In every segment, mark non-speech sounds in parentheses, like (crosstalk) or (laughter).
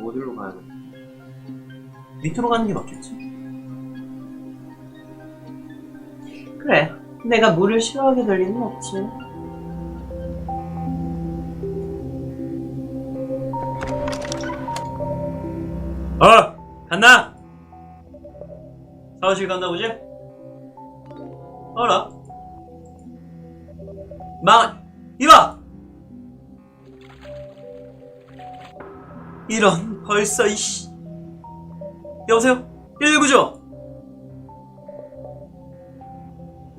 어디로 가야 돼? 밑으로 가는 게 맞겠지? 그래. 내가 물을 싫어하게 될 리는 없지. 어! 갔나? 사무실 간다 보지? 어라? 망, 이봐! 이런, 벌써, 이씨. 여보세요? 119죠?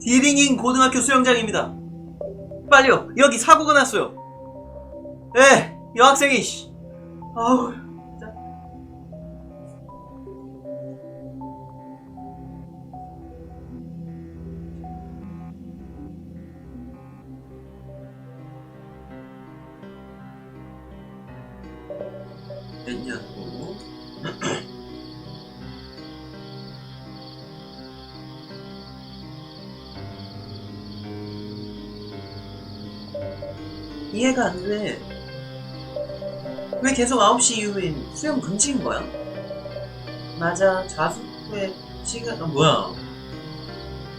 디링인 고등학교 수영장입니다. 빨리요, 여기 사고가 났어요. 에, 여학생이, 씨. 아우, 됐냐고. (clears throat) 이해가 안 돼. 왜 계속 9시 이후엔 수영 금지인 거야? 맞아, 후에 시간, 아, 뭐야.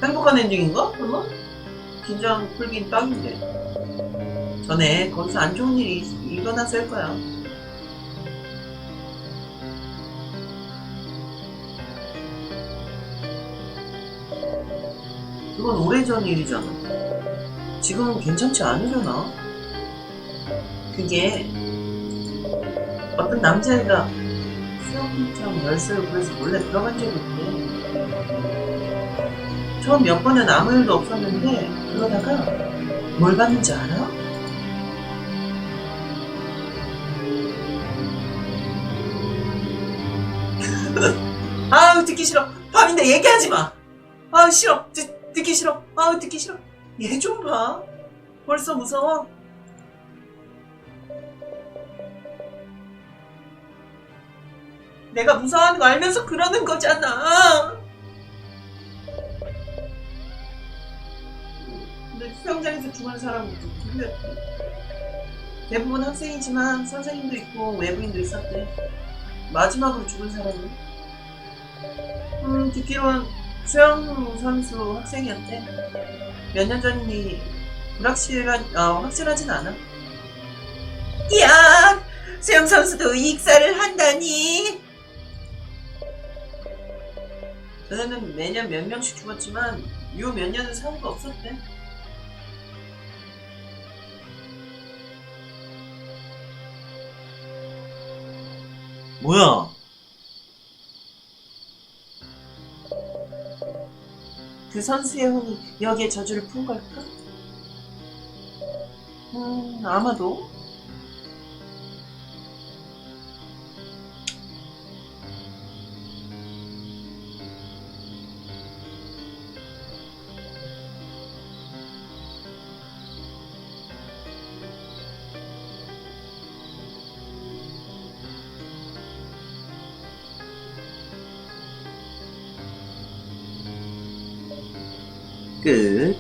행복한 엔딩인가? 설마? 긴장 풀긴 딱인데. 전에 거기서 안 좋은 일이 일어났을 거야. 그건 오래전 일이잖아. 지금은 괜찮지 않으려나? 그게 어떤 남자애가 수영장 열쇠를 구해서 몰래 들어간 적이 있대. 처음 몇 번은 아무 일도 없었는데 그러다가 뭘 봤는지 알아? (laughs) 아우 듣기 싫어. 밤인데 얘기하지 마. 아우 싫어. 듣, 듣기 싫어. 아우 듣기 싫어. 얘 좀 봐. 벌써 무서워. 내가 무서워하는 거 알면서 그러는 거잖아. 근데 수영장에서 죽은 사람도 근데 대부분 학생이지만 선생님도 있고 외부인도 있었대. 마지막으로 죽은 사람은 음 듣기론 수영 선수 학생이었대. 몇 년 전이니 불확실한 어, 확실하진 않아. 이야 수영 선수도 익사를 한다니. 전에는 매년 몇 명씩 죽었지만 요 몇 년은 사고가 없었대. 뭐야? 그 선수의 혼이 여기에 저주를 푼 걸까? 음, 아마도. 끝.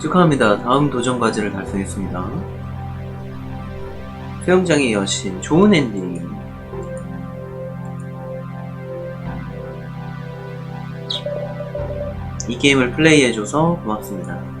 축하합니다. 다음 도전 과제를 달성했습니다. 수영장의 여신, 좋은 엔딩. 이 게임을 플레이해줘서 고맙습니다.